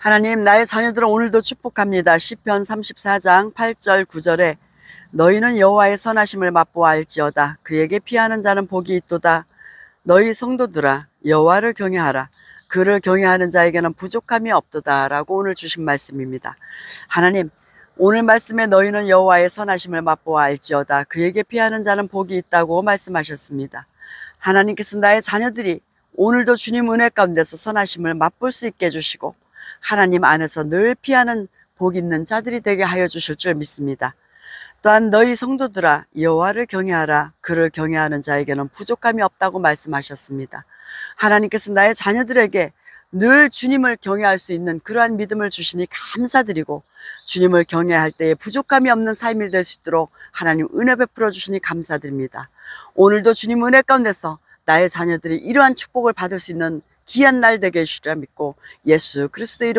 하나님 나의 자녀들은 오늘도 축복합니다. 시편 34장 8절 9절에 너희는 여호와의 선하심을 맛보아 알지어다. 그에게 피하는 자는 복이 있도다. 너희 성도들아 여호와를 경외하라. 그를 경외하는 자에게는 부족함이 없도다라고 오늘 주신 말씀입니다. 하나님 오늘 말씀에 너희는 여호와의 선하심을 맛보아 알지어다. 그에게 피하는 자는 복이 있다고 말씀하셨습니다. 하나님께서 나의 자녀들이 오늘도 주님 은혜 가운데서 선하심을 맛볼 수 있게 해주시고 하나님 안에서 늘 피하는 복 있는 자들이 되게 하여 주실 줄 믿습니다. 또한 너희 성도들아 여호와를 경외하라 그를 경외하는 자에게는 부족함이 없다고 말씀하셨습니다. 하나님께서 나의 자녀들에게 늘 주님을 경외할 수 있는 그러한 믿음을 주시니 감사드리고 주님을 경외할 때에 부족함이 없는 삶이 될 수 있도록 하나님 은혜 베풀어 주시니 감사드립니다. 오늘도 주님 은혜 가운데서 나의 자녀들이 이러한 축복을 받을 수 있는 귀한 날 되게 해주리라 믿고 예수 그리스도 이름